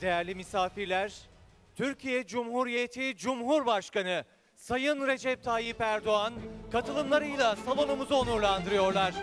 Değerli misafirler, Türkiye Cumhuriyeti Cumhurbaşkanı Sayın Recep Tayyip Erdoğan katılımlarıyla salonumuzu onurlandırıyorlar.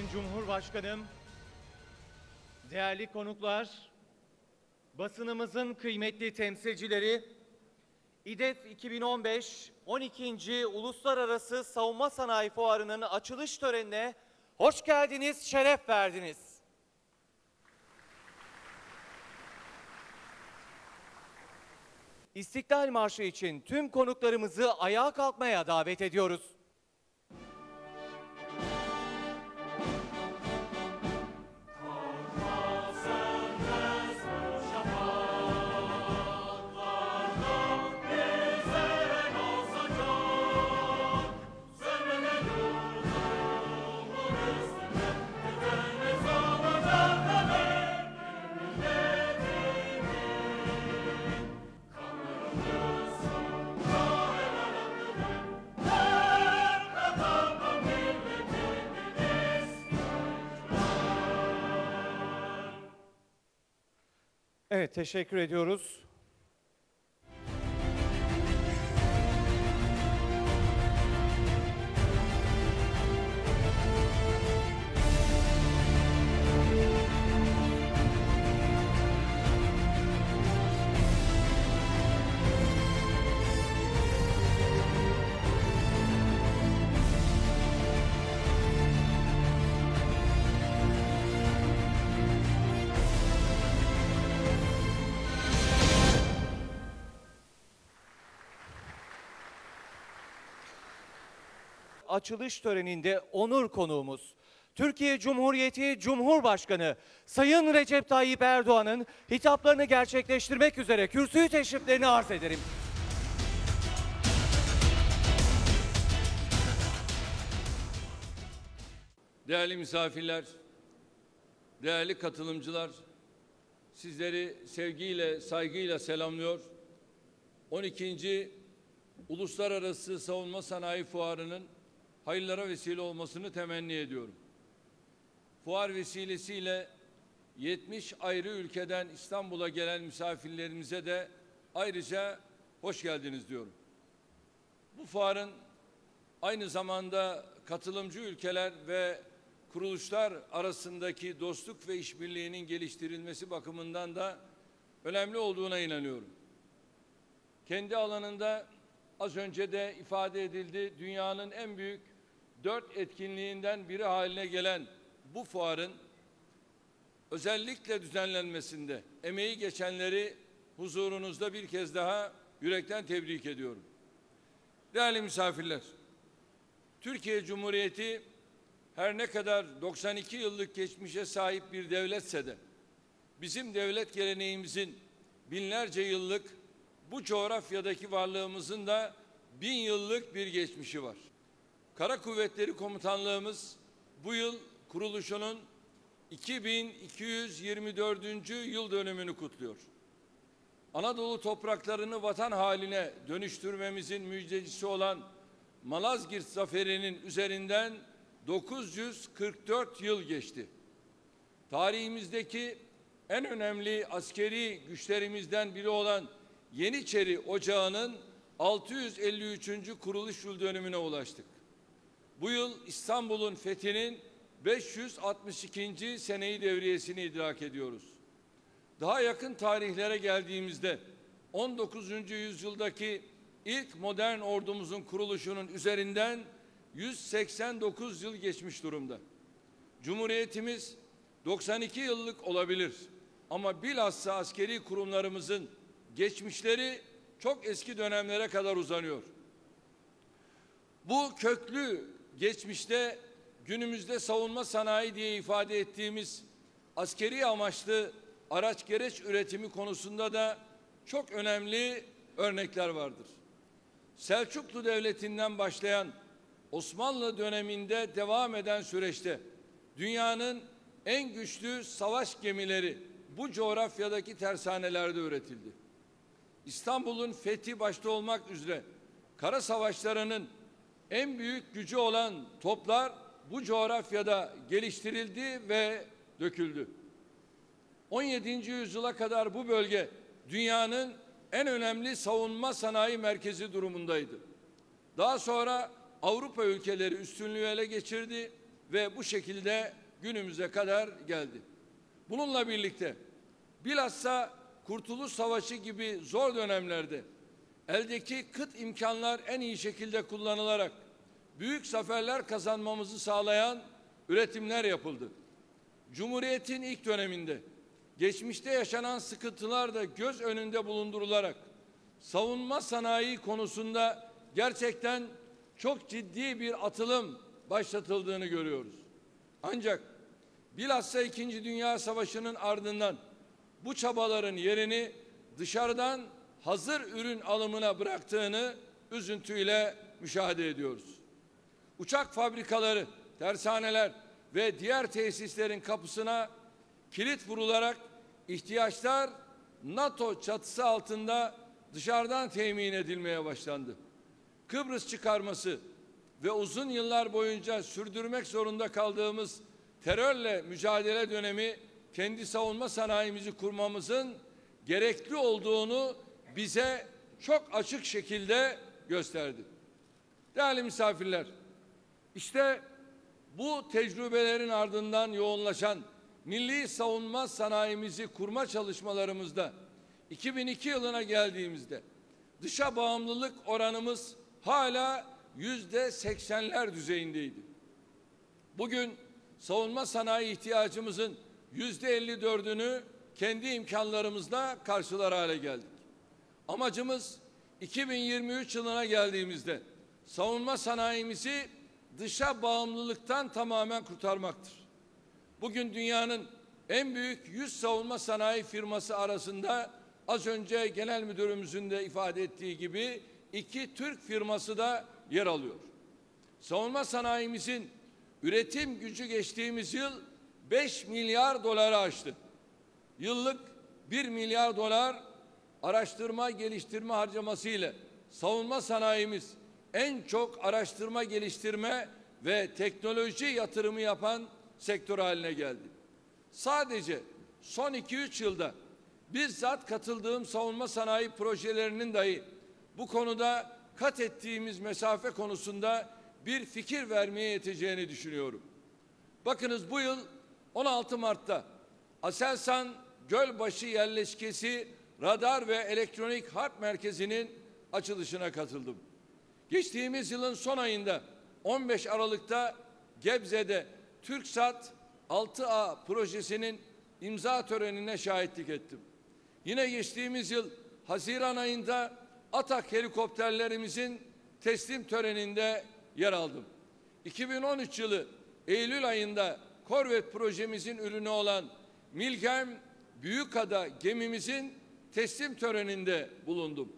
Sayın Cumhurbaşkanım, değerli konuklar, basınımızın kıymetli temsilcileri, İDEF 2015 12. Uluslararası Savunma Sanayi Fuarı'nın açılış törenine hoş geldiniz, şeref verdiniz. İstiklal Marşı için tüm konuklarımızı ayağa kalkmaya davet ediyoruz. Evet, teşekkür ediyoruz. Açılış töreninde onur konuğumuz Türkiye Cumhuriyeti Cumhurbaşkanı Sayın Recep Tayyip Erdoğan'ın hitaplarını gerçekleştirmek üzere kürsüyü teşriflerini arz ederim. Değerli misafirler, değerli katılımcılar, sizleri sevgiyle, saygıyla selamlıyor. 12. Uluslararası Savunma Sanayi Fuarı'nın hayırlara vesile olmasını temenni ediyorum. Fuar vesilesiyle 70 ayrı ülkeden İstanbul'a gelen misafirlerimize de ayrıca hoş geldiniz diyorum. Bu fuarın aynı zamanda katılımcı ülkeler ve kuruluşlar arasındaki dostluk ve işbirliğinin geliştirilmesi bakımından da önemli olduğuna inanıyorum. Kendi alanında az önce de ifade edildi dünyanın en büyük dört etkinliğinden biri haline gelen bu fuarın özellikle düzenlenmesinde emeği geçenleri huzurunuzda bir kez daha yürekten tebrik ediyorum. Değerli misafirler, Türkiye Cumhuriyeti her ne kadar 92 yıllık geçmişe sahip bir devletse de bizim devlet geleneğimizin binlerce yıllık bu coğrafyadaki varlığımızın da bin yıllık bir geçmişi var. Kara Kuvvetleri Komutanlığımız bu yıl kuruluşunun 2224. yıl dönümünü kutluyor. Anadolu topraklarını vatan haline dönüştürmemizin müjdecisi olan Malazgirt Zaferi'nin üzerinden 944 yıl geçti. Tarihimizdeki en önemli askeri güçlerimizden biri olan Yeniçeri Ocağı'nın 653. kuruluş yıl dönümüne ulaştık. Bu yıl İstanbul'un fethinin 562. seneyi devriyesini idrak ediyoruz. Daha yakın tarihlere geldiğimizde 19. yüzyıldaki ilk modern ordumuzun kuruluşunun üzerinden 189 yıl geçmiş durumda. Cumhuriyetimiz 92 yıllık olabilir ama bilhassa askeri kurumlarımızın geçmişleri çok eski dönemlere kadar uzanıyor. Bu köklü geçmişte günümüzde savunma sanayi diye ifade ettiğimiz askeri amaçlı araç gereç üretimi konusunda da çok önemli örnekler vardır. Selçuklu Devleti'nden başlayan Osmanlı döneminde devam eden süreçte dünyanın en güçlü savaş gemileri bu coğrafyadaki tersanelerde üretildi. İstanbul'un fethi başta olmak üzere kara savaşlarının en büyük gücü olan toplar bu coğrafyada geliştirildi ve döküldü. 17. yüzyıla kadar bu bölge dünyanın en önemli savunma sanayi merkezi durumundaydı. Daha sonra Avrupa ülkeleri üstünlüğü ele geçirdi ve bu şekilde günümüze kadar geldi. Bununla birlikte bilhassa Kurtuluş Savaşı gibi zor dönemlerde eldeki kıt imkanlar en iyi şekilde kullanılarak büyük zaferler kazanmamızı sağlayan üretimler yapıldı. Cumhuriyetin ilk döneminde geçmişte yaşanan sıkıntılar da göz önünde bulundurularak savunma sanayi konusunda gerçekten çok ciddi bir atılım başlatıldığını görüyoruz. Ancak bilhassa 2. Dünya Savaşı'nın ardından bu çabaların yerini dışarıdan hazır ürün alımına bıraktığını üzüntüyle müşahede ediyoruz. Uçak fabrikaları, tersaneler ve diğer tesislerin kapısına kilit vurularak ihtiyaçlar NATO çatısı altında dışarıdan temin edilmeye başlandı. Kıbrıs çıkarması ve uzun yıllar boyunca sürdürmek zorunda kaldığımız terörle mücadele dönemi kendi savunma sanayimizi kurmamızın gerekli olduğunu bize çok açık şekilde gösterdi. Değerli misafirler, işte bu tecrübelerin ardından yoğunlaşan milli savunma sanayimizi kurma çalışmalarımızda 2002 yılına geldiğimizde dışa bağımlılık oranımız hala yüzde seksenler düzeyindeydi. Bugün savunma sanayi ihtiyacımızın yüzde elli dördünü kendi imkanlarımızla karşılar hale geldik. Amacımız 2023 yılına geldiğimizde savunma sanayimizi dışa bağımlılıktan tamamen kurtarmaktır. Bugün dünyanın en büyük 100 savunma sanayi firması arasında az önce genel müdürümüzün de ifade ettiği gibi iki Türk firması da yer alıyor. Savunma sanayimizin üretim gücü geçtiğimiz yıl 5 milyar doları aştı. Yıllık 1 milyar dolar araştırma geliştirme harcaması ile savunma sanayimiz en çok araştırma geliştirme ve teknoloji yatırımı yapan sektör haline geldi. Sadece son 2-3 yılda bizzat katıldığım savunma sanayi projelerinin dahi bu konuda kat ettiğimiz mesafe konusunda bir fikir vermeye yeteceğini düşünüyorum. Bakınız bu yıl 16 Mart'ta Aselsan Gölbaşı yerleşkesi radar ve elektronik harp merkezinin açılışına katıldım. Geçtiğimiz yılın son ayında 15 Aralık'ta Gebze'de TürkSat 6A projesinin imza törenine şahitlik ettim. Yine geçtiğimiz yıl Haziran ayında Atak helikopterlerimizin teslim töreninde yer aldım. 2013 yılı Eylül ayında Korvet projemizin ürünü olan Milgem Büyükada gemimizin teslim töreninde bulundum.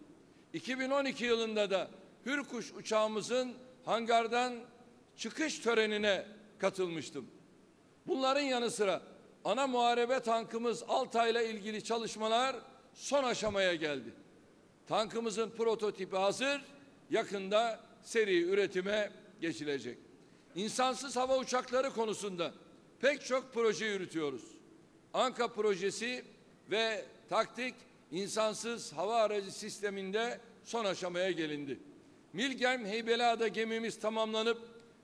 2012 yılında da Hürkuş uçağımızın hangardan çıkış törenine katılmıştım. Bunların yanı sıra ana muharebe tankımız Altay'la ilgili çalışmalar son aşamaya geldi. Tankımızın prototipi hazır, yakında seri üretime geçilecek. İnsansız hava uçakları konusunda pek çok proje yürütüyoruz. Anka projesi ve taktik insansız hava aracı sisteminde son aşamaya gelindi. Milgem Heybeliada gemimiz tamamlanıp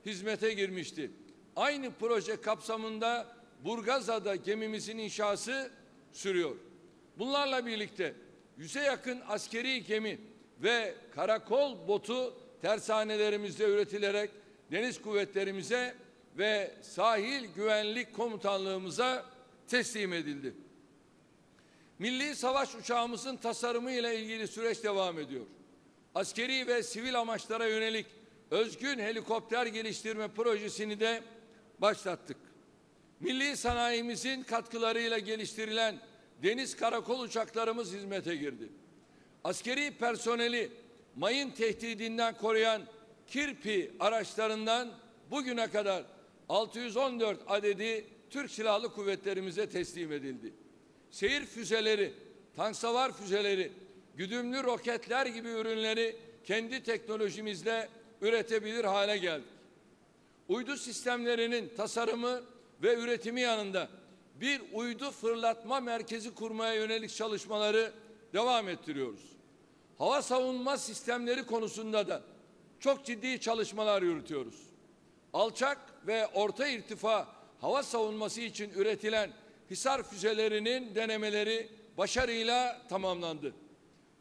hizmete girmişti. Aynı proje kapsamında Burgazada gemimizin inşası sürüyor. Bunlarla birlikte yüze yakın askeri gemi ve karakol botu tersanelerimizde üretilerek deniz kuvvetlerimize ve sahil güvenlik komutanlığımıza teslim edildi. Milli savaş uçağımızın tasarımı ile ilgili süreç devam ediyor. Askeri ve sivil amaçlara yönelik özgün helikopter geliştirme projesini de başlattık. Milli sanayimizin katkılarıyla geliştirilen deniz karakol uçaklarımız hizmete girdi. Askeri personeli mayın tehdidinden koruyan Kirpi araçlarından bugüne kadar 614 adedi Türk Silahlı Kuvvetlerimize teslim edildi. Seyir füzeleri, tank savar füzeleri, güdümlü roketler gibi ürünleri kendi teknolojimizle üretebilir hale geldik. Uydu sistemlerinin tasarımı ve üretimi yanında bir uydu fırlatma merkezi kurmaya yönelik çalışmaları devam ettiriyoruz. Hava savunma sistemleri konusunda da çok ciddi çalışmalar yürütüyoruz. Alçak ve orta irtifa hava savunması için üretilen Hisar füzelerinin denemeleri başarıyla tamamlandı.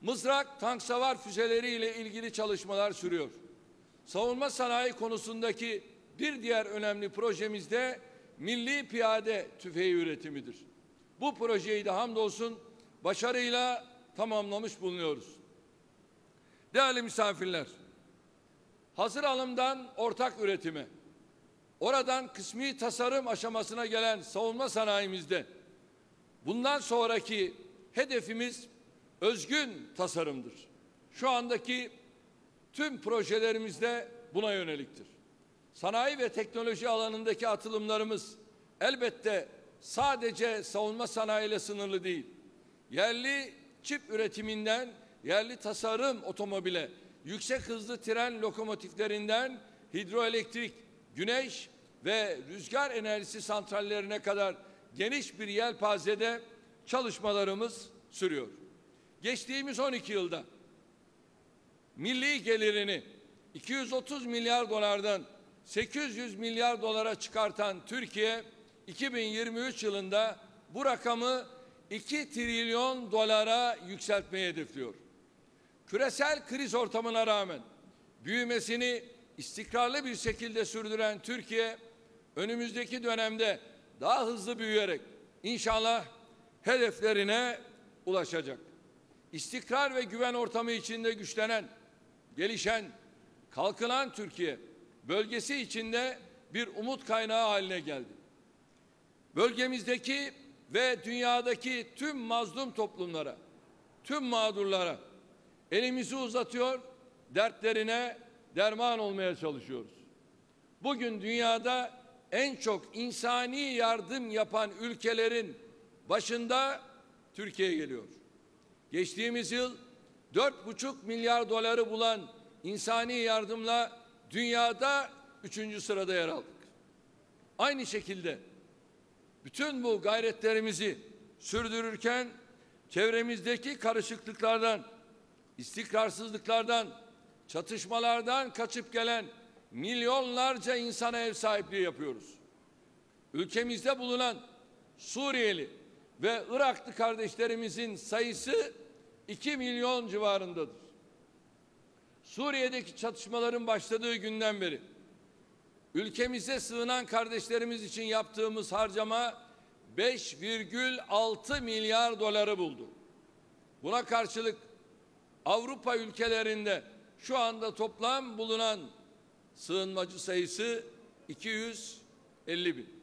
Mızrak tank savar füzeleri ile ilgili çalışmalar sürüyor. Savunma sanayi konusundaki bir diğer önemli projemiz de milli piyade tüfeği üretimidir. Bu projeyi de hamdolsun başarıyla tamamlamış bulunuyoruz. Değerli misafirler, hazır alımdan ortak üretime, oradan kısmi tasarım aşamasına gelen savunma sanayimizde bundan sonraki hedefimiz özgün tasarımdır. Şu andaki tüm projelerimizde buna yöneliktir. Sanayi ve teknoloji alanındaki atılımlarımız elbette sadece savunma sanayiyle sınırlı değil. Yerli çip üretiminden yerli tasarım otomobile, yüksek hızlı tren lokomotiflerinden hidroelektrik, güneş ve rüzgar enerjisi santrallerine kadar geniş bir yelpazede çalışmalarımız sürüyor. Geçtiğimiz 12 yılda milli gelirini 230 milyar dolardan 800 milyar dolara çıkartan Türkiye 2023 yılında bu rakamı 2 trilyon dolara yükseltmeyi hedefliyor. Küresel kriz ortamına rağmen büyümesini istikrarlı bir şekilde sürdüren Türkiye önümüzdeki dönemde daha hızlı büyüyerek inşallah hedeflerine ulaşacak. İstikrar ve güven ortamı içinde güçlenen, gelişen, kalkınan Türkiye bölgesi içinde bir umut kaynağı haline geldi. Bölgemizdeki ve dünyadaki tüm mazlum toplumlara, tüm mağdurlara elimizi uzatıyor, dertlerine derman olmaya çalışıyoruz. Bugün dünyada en çok insani yardım yapan ülkelerin başında Türkiye geliyor. Geçtiğimiz yıl 4,5 milyar doları bulan insani yardımla dünyada üçüncü sırada yer aldık. Aynı şekilde bütün bu gayretlerimizi sürdürürken çevremizdeki karışıklıklardan, istikrarsızlıklardan, çatışmalardan kaçıp gelen milyonlarca insana ev sahipliği yapıyoruz. Ülkemizde bulunan Suriyeli ve Iraklı kardeşlerimizin sayısı 2 milyon civarındadır. Suriye'deki çatışmaların başladığı günden beri ülkemize sığınan kardeşlerimiz için yaptığımız harcama 5,6 milyar doları buldu. Buna karşılık Avrupa ülkelerinde şu anda toplam bulunan sığınmacı sayısı 250 bin.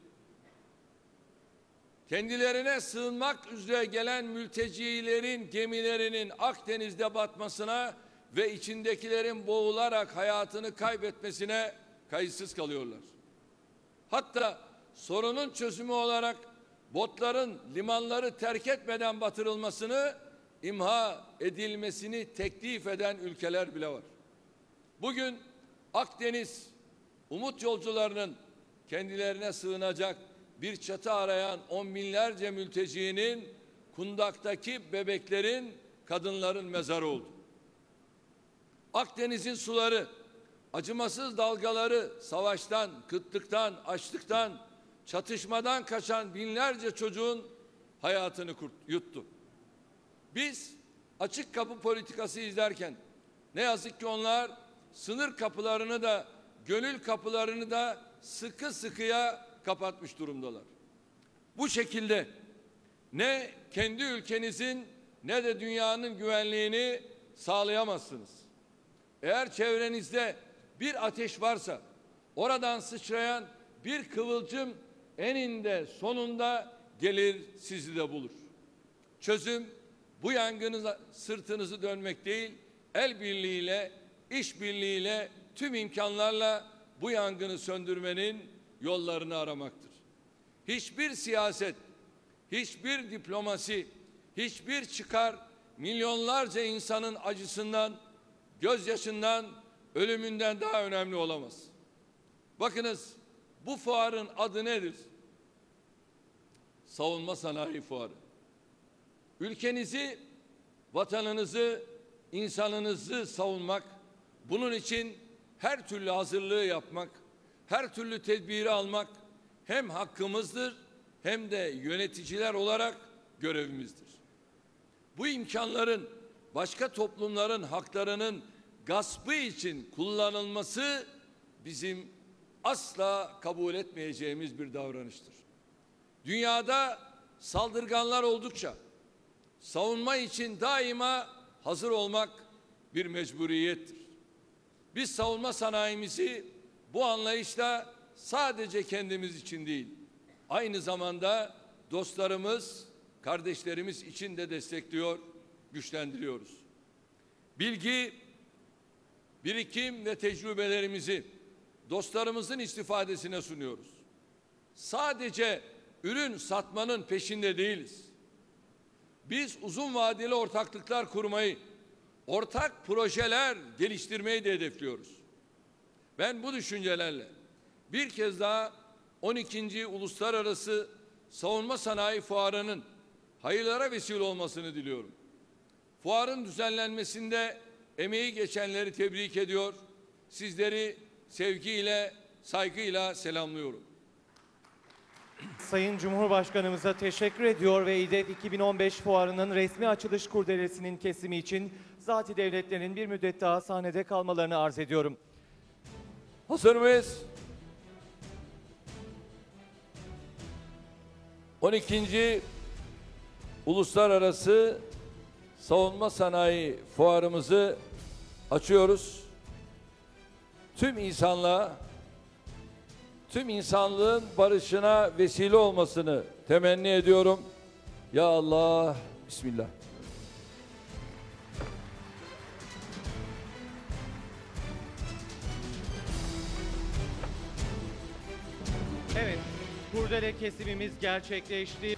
Kendilerine sığınmak üzere gelen mültecilerin gemilerinin Akdeniz'de batmasına ve içindekilerin boğularak hayatını kaybetmesine kayıtsız kalıyorlar. Hatta sorunun çözümü olarak botların limanları terk etmeden batırılmasını imha edilmesini teklif eden ülkeler bile var. Bugün Akdeniz umut yolcularının kendilerine sığınacak bir çatı arayan on binlerce mültecinin kundaktaki bebeklerin, kadınların mezarı oldu. Akdeniz'in suları, acımasız dalgaları savaştan, kıtlıktan, açlıktan, çatışmadan kaçan binlerce çocuğun hayatını yuttu. Biz açık kapı politikası izlerken ne yazık ki onlar sınır kapılarını da gönül kapılarını da sıkı sıkıya kapatmış durumdalar. Bu şekilde ne kendi ülkenizin ne de dünyanın güvenliğini sağlayamazsınız. Eğer çevrenizde bir ateş varsa oradan sıçrayan bir kıvılcım eninde sonunda gelir sizi de bulur. Çözüm bu yangınıza sırtınızı dönmek değil, el birliğiyle, iş birliğiyle, tüm imkanlarla bu yangını söndürmenin yollarını aramaktır. Hiçbir siyaset, hiçbir diplomasi, hiçbir çıkar milyonlarca insanın acısından, gözyaşından, ölümünden daha önemli olamaz. Bakınız bu fuarın adı nedir? Savunma Sanayi Fuarı. Ülkenizi, vatanınızı, insanınızı savunmak, bunun için her türlü hazırlığı yapmak, her türlü tedbiri almak hem hakkımızdır hem de yöneticiler olarak görevimizdir. Bu imkanların başka toplumların haklarının gaspı için kullanılması bizim asla kabul etmeyeceğimiz bir davranıştır. Dünyada saldırganlar oldukça savunma için daima hazır olmak bir mecburiyettir. Biz savunma sanayimizi bu anlayışla sadece kendimiz için değil, aynı zamanda dostlarımız, kardeşlerimiz için de destekliyor, güçlendiriyoruz. Bilgi, birikim ve tecrübelerimizi dostlarımızın istifadesine sunuyoruz. Sadece ürün satmanın peşinde değiliz. Biz uzun vadeli ortaklıklar kurmayı, ortak projeler geliştirmeyi de hedefliyoruz. Ben bu düşüncelerle bir kez daha 12. Uluslararası Savunma Sanayi Fuarı'nın hayırlara vesile olmasını diliyorum. Fuarın düzenlenmesinde emeği geçenleri tebrik ediyor. Sizleri sevgiyle, saygıyla selamlıyorum. Sayın Cumhurbaşkanımıza teşekkür ediyor ve İDEF 2015 fuarının resmi açılış kurdelesinin kesimi için zati devletlerin bir müddet daha sahnede kalmalarını arz ediyorum. Hazır mıyız? 12. Uluslararası Savunma Sanayi Fuarımızı açıyoruz. Tüm insanlığa, tüm insanlığın barışına vesile olmasını temenni ediyorum. Ya Allah, Bismillah. Kurdele kesimimiz gerçekleşti.